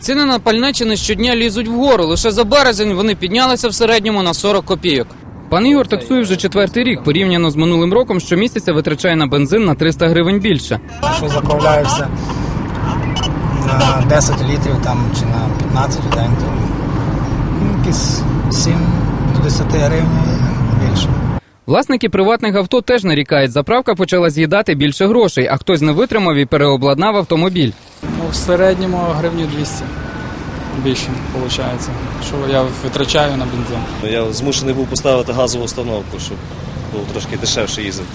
Ціни на пальне чи щодня лізуть вгору. Лише за березень вони піднялися в середньому на 40 копійок. Пан Ігор таксує вже четвертий рік. Порівняно з минулим роком, щомісяця витрачає на бензин на 300 гривень більше. що заправляюся на 10 літрів там, чи на 15 в день, то ну, якісь 7 до 10 гривень більше. Власники приватних авто теж нарікають, заправка почала з'їдати більше грошей, а хтось не витримав і переобладнав автомобіль. Ну, в середньому гривню 200 більше виходить, що я витрачаю на бензин. Я змушений був поставити газову установку, щоб було трошки дешевше їздити.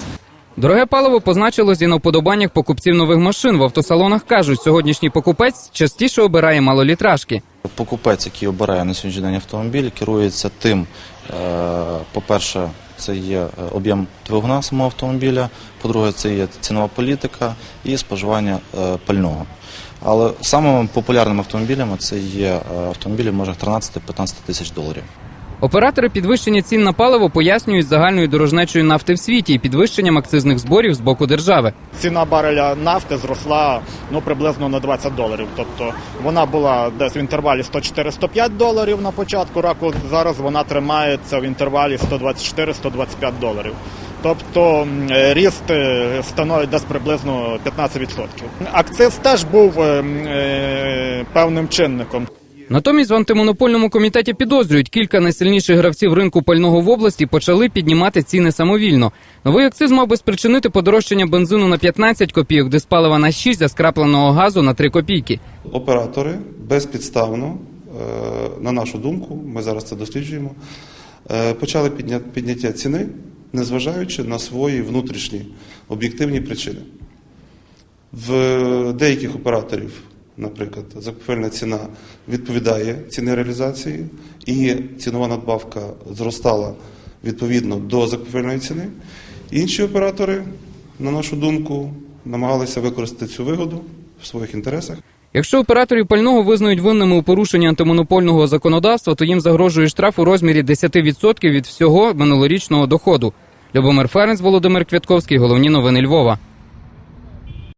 Дороге паливо позначилось і на вподобаннях покупців нових машин. В автосалонах кажуть, сьогоднішній покупець частіше обирає малолітражки. Покупець, який обирає на сьогоднішній день автомобіль, керується тим, е, по-перше, це є е, об'єм двигуна самого автомобіля, по-друге, це є цінова політика і споживання е, пального. Але самими популярними автомобілями це є е, автомобілі в межах 13-15 тисяч доларів. Оператори підвищення цін на паливо пояснюють загальною дорожнечою нафти в світі і підвищенням акцизних зборів з боку держави. ціна бареля нафти зросла ну приблизно на 20 доларів. Тобто вона була десь в інтервалі 104-105 доларів на початку року. Зараз вона тримається в інтервалі 124-125 доларів. Тобто ріст е, становить десь приблизно 15%. Акциз теж був е, е, певним чинником. Натомість в антимонопольному комітеті підозрюють, кілька найсильніших гравців ринку пального в області почали піднімати ціни самовільно. Новий акциз мав би спричинити подорожчання бензину на 15 копійок, диспалива на 6, а скрапленого газу на 3 копійки. Оператори безпідставно, е, на нашу думку, ми зараз це досліджуємо, е, почали підняття ціни, незважаючи на свої внутрішні об'єктивні причини. В деяких операторів, наприклад, закупівельна ціна відповідає ціні реалізації, і цінова надбавка зростала відповідно до закупівельної ціни. Інші оператори, на нашу думку, намагалися використати цю вигоду в своїх інтересах. Якщо операторів пального визнають винними у порушенні антимонопольного законодавства, то їм загрожує штраф у розмірі 10% від всього минулорічного доходу. Любомир Ференц, Володимир Квятковський, головні новини Львова.